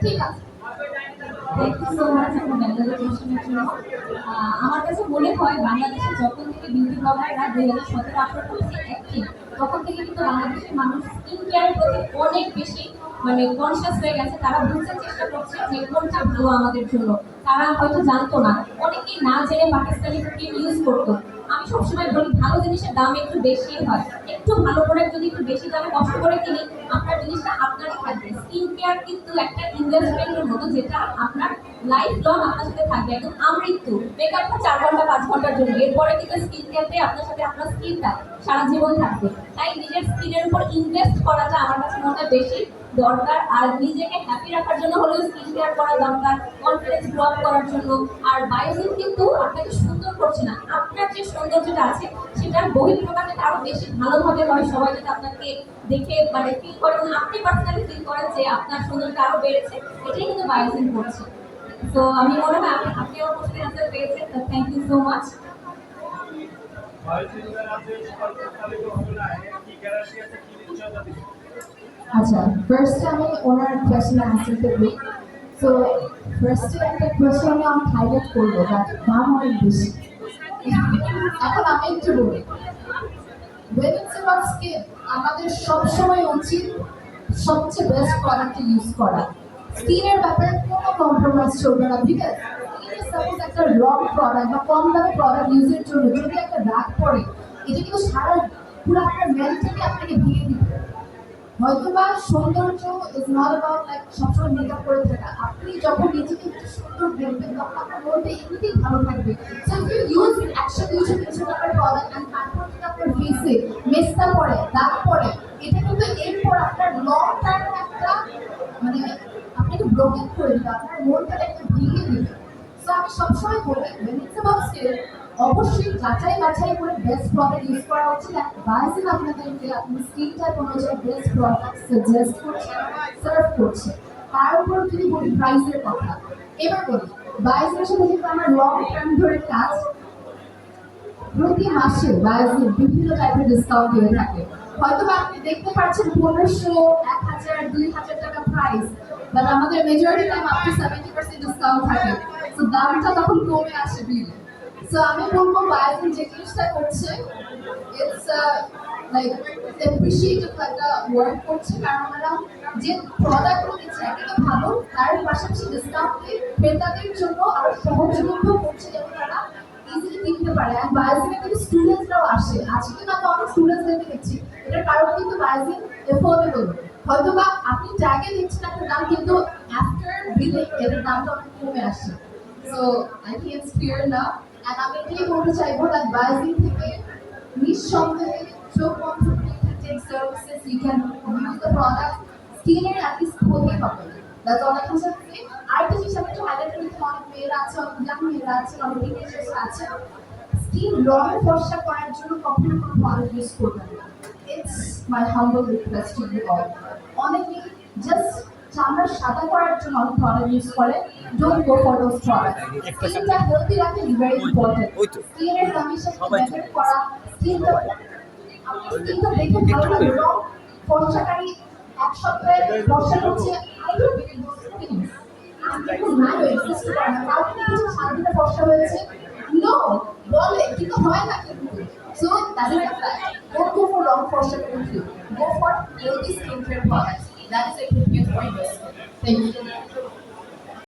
ঠিক আমার কাছে মনে হয় বাংলাদেশে যখন থেকে বিউটি ব্লগাররা দুই হাজার সতেরো আঠারো তখন থেকে কিন্তু বাংলাদেশের মানুষ স্কিন কেয়ারের প্রতি অনেক বেশি মানে কনসিয়াস হয়ে গেছে তারা বুঝতে চেষ্টা করছে যে কোনটা ভালো আমাদের জন্য তারা হয়তো জানতো না অনেকেই না জেনে পাকিস্তানি ক্রিম ইউজ করতো আমি সবসময় বলি, ভালো জিনিসের দাম একটু বেশি হয়। একটু ভালো প্রোডাক্ট যদি একটু বেশি দামে কষ্ট করে কিনি, আপনার স্কিন কেয়ার কিন্তু একটা ইনভেস্টমেন্টের মতো যেটা আপনার লাইফ লং আপনার সাথে থাকবে। একদম আমৃত্যু। মেকআপটা চার ঘণ্টা, পাঁচ ঘণ্টার জন্য। এরপরে কিন্তু স্কিন কেয়ারটাই আপনার সাথে আপনার স্কিনটা সারা জীবন থাকবে। তাই নিজের স্কিনের উপর ইনভেস্ট করাটা আমার কাছে মনে হয় বেশি দরকার। আর নিজেকে হ্যাপি রাখার জন্য হলেও স্কিন কেয়ার করা দরকার কনফিডেন্স গ্রো করার জন্য। আর বায়োজিন কিন্তু আপনাকে সুন্দর করছে না। আপনার যে সৌন্দর্যটা আছে সেটার বহিঃপ্রকাশটা আরও বেশি ভালোভাবে হয় সবাই যদি আপনাকে দেখে মানে ফিল করেন আপনি পার্সোনালি ফিল করেন যে আপনার সৌন্দর্যটা আরও বেড়েছে, এটাই কিন্তু বায়োজিন করছে। তো আমি মনে হয় আপনি আপনি আমার কোশ্চেন অ্যান্সার পেয়েছেন থ্যাংক ইউ সো মাচ আচ্ছা ফার্স্ট আমি ওনার কোয়েশ্চেন আনসার দেব সো ফার্স্টে একটা আমি আমি হাইলাইট করব বাট দাম অনেক বেশি এখন আমি একটু বলি। It's about আমাদের সবসময় উচিত সবচেয়ে বেস্ট প্রোডাক্ট ইউজ করা। স্কিনের ব্যাপারে কোনো কম্প্রোমাইজ চলবে না বিকজ সাপোজ একটা রং প্রোডাক্ট বা কম দামে প্রোডাক্ট ইউজের জন্য যদি একটা রাগ পড়ে, এটা কিন্তু সারা পুরো আপনার মেন্টালি আপনাকে ভেঙে দিবে। হয়তো বা সৌন্দর্য ইজ নট অ্যাবাউট লাইক সবসময় মেকআপ করে থাকা আপনি যখন নিজেকে একটু সুন্দর দেখবেন, তখন আপনার মধ্যে এমনিতেই ভালো থাকবে। সো ইফ ইউ ইউজ একসাথে ইউজ কিছু টাকার প্রোডাক্ট অ্যান্ড তারপর যদি আপনার ফেসে মেস্তা পড়ে, দাগ পড়ে, এটা কিন্তু এরপর আপনার লং টার্ম একটা মানে আপনাকে ব্রোকেন করে দিবে আপনার মনটাকে একটা ভেঙে দিবে। সো আমি সবসময় বলি, when it's about skill অবশ্যই যাচাই বাছাই করে বেস্ট প্রোডাক্ট ইউজ করা উচিত বায়োজিন আপনাদেরকে আপনার স্কিন টাইপ অনুযায়ী বেস্ট প্রোডাক্ট সাজেস্ট করছে সার্ভ করছে, তার উপর যদি বলি প্রাইসের কথা। এবার বলি বায়োজিনের সাথে যেহেতু আমার লং টার্ম ধরে কাজ, প্রতি মাসে বায়োজিন বিভিন্ন টাইপের ডিসকাউন্ট দিয়ে থাকে। হয়তো আপনি দেখতে পাচ্ছেন পনেরোশো, এক হাজার, দুই হাজার টাকা প্রাইস বাট আমাদের majority time up to seventy percent discount থাকে। তো দামটা তখন কমে আসে বিল সো আমি বলব বায়োজিন যে জিনিসটা করছে ইটস লাইক অ্যাপ্রিসিয়েটিভ একটা ওয়ার্ক করছে, কারণ ওনারা যে প্রোডাক্টগুলো দিচ্ছে একটা ভালো, তার পাশাপাশি ডিসকাউন্ট দিয়ে ক্রেতাদের জন্য আরও করছে তারা ইজিলি কিনতে পারে। আর বায়োজিনে কিন্তু স্টুডেন্টরাও আসে। আজকে কিন্তু আমি অনেক স্টুডেন্টসদেরকে দেখছি। এটার কারণ কিন্তু বায়োজিন এফোর্ডেবল হয়তো বা আপনি ট্যাগে দিচ্ছেন একটা দাম, কিন্তু আফটার বিলে এটার দামটা অনেক কমে আসে so I think it's clear and আমি এটাই বলতে চাইব বায়োজিন থেকে নিঃসন্দেহে চোখ বন্ধ tech services you can use the product স্কিনের অ্যাটলিস্ট ক্ষতি হবে that's all I can say আরেকটা জিনিস আমি একটু হাইলাইট করি অনেক মেয়েরা আছে, অনেক ইয়াং মেয়েরা আছে, অনেক টিনেজার্স আছে। স্কিন রং ফর্সা করার জন্য কখনো কোনো প্রোডাক্ট ইউজ করবেন না। It's my humble request to you all অনেকেই জাস্ট চামড়া সাদা করার জন্য অনেক প্রোডাক্ট ইউজ করে। Don't go for those product স্কিনটা হেলদি রাখা ইজ ভেরি ইম্পর্টেন্ট স্কিনের কন্ডিশন মেনটেন করা। স্কিনটা স্কিনটা দেখে ভালো লাগবে রং ফর্সাকারী এক সপ্তাহে ফর্সা করছে সারাদিনে ফর্সা হয়েছে। নো বলে কিন্তু হয় না কিন্তু। So that is the fact don't go for long ফর্সা করে go for healthy skin care products that is a good point thank you